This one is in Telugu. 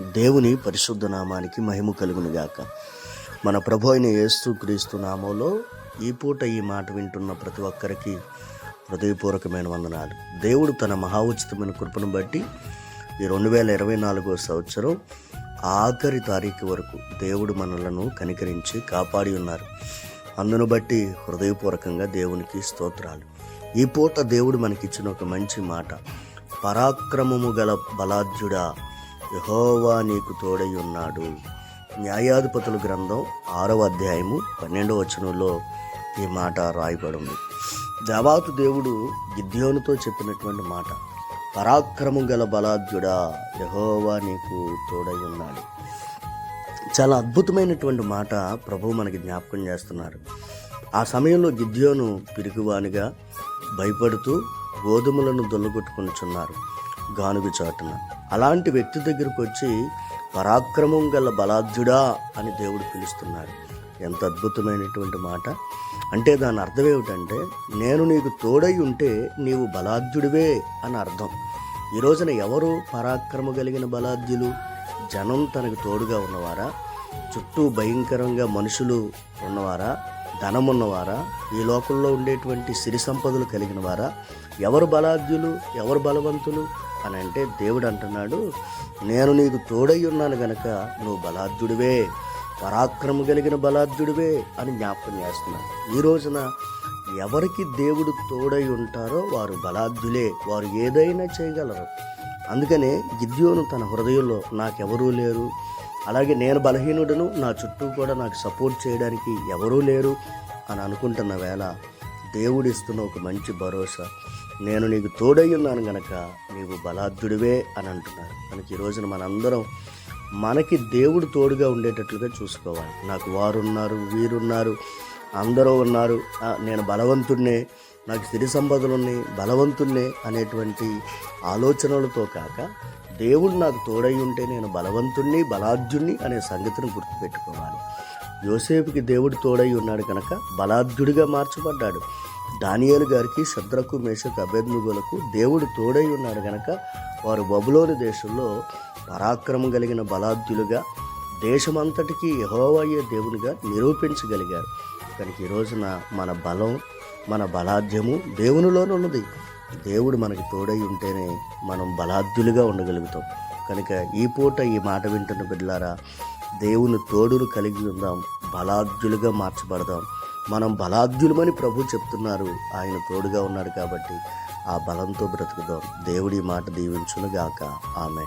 దేవుని పరిశుద్ధ నామానికి మహిమ కలుగునుగాక మన ప్రభు అయిన యేసుక్రీస్తు నామంలో ఈ పూట ఈ మాట వింటున్న ప్రతి ఒక్కరికి హృదయపూర్వకమైన వందనాలు. దేవుడు తన మహా ఉచితమైన కృపను బట్టి ఈ రెండు వేల ఇరవై నాలుగో సంవత్సరం ఆఖరి తారీఖు వరకు దేవుడు మనలను కనికరించి కాపాడి ఉన్నారు. అందును బట్టి హృదయపూర్వకంగా దేవునికి స్తోత్రాలు. ఈ పూట దేవుడు మనకిచ్చిన ఒక మంచి మాట. పరాక్రమము గల బలాఢ్యుడా యహోవా నీకు తోడై ఉన్నాడు. న్యాయాధిపతుల గ్రంథం ఆరవ అధ్యాయము పన్నెండవ వచనంలో ఈ మాట రాయబడింది. దేవాతు జవాతు దేవుడు గిద్యోనుతో చెప్పినటువంటి మాట పరాక్రమం గల బలాద్యుడా యహోవా నీకు తోడై ఉన్నాడు. చాలా అద్భుతమైనటువంటి మాట ప్రభు మనకి జ్ఞాపకం చేస్తున్నారు. ఆ సమయంలో గిద్యోను పిరికివానిగా భయపడుతూ గోధుమలను దొల్లగొట్టుకొనిచున్నారు గానుగు చాటున. అలాంటి వ్యక్తి దగ్గరకు వచ్చి పరాక్రమం గల బలాఢ్యుడా అని దేవుడు పిలుస్తున్నాడు. ఎంత అద్భుతమైనటువంటి మాట. అంటే దాని అర్థం ఏమిటంటే నేను నీకు తోడై ఉంటే నీవు బలాఢ్యుడివే అని అర్థం. ఈ రోజున ఎవరు పరాక్రమ కలిగిన బలాఢ్యులు జనం తనకు తోడుగా ఉన్నవారా? చుట్టూ భయంకరంగా మనుషులు ఉన్నవారా? ధనం ఉన్నవారా? ఈ లోకంలో ఉండేటువంటి సిరి సంపదలు కలిగిన వారా ఎవరు బలాఢ్యులు ఎవరు బలవంతులు? అని అంటే దేవుడు అంటున్నాడు నేను నీకు తోడై ఉన్నాను గనక నువ్వు బలాఢ్యుడివే పరాక్రమ కలిగిన బలాఢ్యుడివే అని జ్ఞాపకం చేస్తున్నాను ఈ రోజున ఎవరికి దేవుడు తోడై ఉంటారో వారు బలాఢ్యులే వారు ఏదైనా చేయగలరు. అందుకనే గిద్యోను తన హృదయంలో నాకెవరూ లేరు. అలాగే నేను బలహీనుడను నా చుట్టూ కూడా నాకు సపోర్ట్ చేయడానికి ఎవరూ లేరు అని అనుకుంటున్న వేళ దేవుడిస్తున్న ఒక మంచి భరోసా. నేను నీకు తోడై ఉన్నాను గనక నీవు బలాఢ్యుడివే అని అంటున్నారు. మనకి ఈ రోజున మనందరం మనకి దేవుడు తోడుగా ఉండేటట్లుగా చూసుకోవాలి. నాకు వారున్నారు వీరున్నారు అందరూ ఉన్నారు. నేను బలవంతుడినే నాకు సిరి సంపదలు ఉన్నాయి బలవంతుణ్ణే అనేటువంటి ఆలోచనలతో కాక దేవుడు నాకు తోడై ఉంటే నేను బలవంతుణ్ణి బలాఢ్యుణ్ణి అనే సంగతిని గుర్తుపెట్టుకోవాలి. యోసేపుకి దేవుడు తోడై ఉన్నాడు కనుక బలాఢ్యుడిగా మార్చబడ్డాడు. దానియేలు గారికి శద్రకు మేషకు అభ్యర్థులకు దేవుడు తోడై ఉన్నాడు కనుక వారు బబులోని దేశంలో పరాక్రమం కలిగిన బలాఢ్యులుగా దేశమంతటికి యహోవయ్యే దేవునిగా నిరూపించగలిగారు. కనుక ఈ రోజున మన బలం మన బలాఢ్యము దేవునిలోనే ఉన్నది. దేవుడు మనకి తోడై ఉంటేనే మనం బలాఢ్యులుగా ఉండగలుగుతాం. కనుక ఈ పూట ఈ మాట వింటున్న బిడ్డలారా దేవుని తోడును కలిగి ఉందాం. బలాఢ్యులుగా మార్చబడదాం. మనం బలాఢ్యులమని ప్రభు చెప్తున్నారు. ఆయన తోడుగా ఉన్నాడు కాబట్టి ఆ బలంతో బ్రతుకుదాం. దేవుడి మాట దీవించునుగాక. ఆమె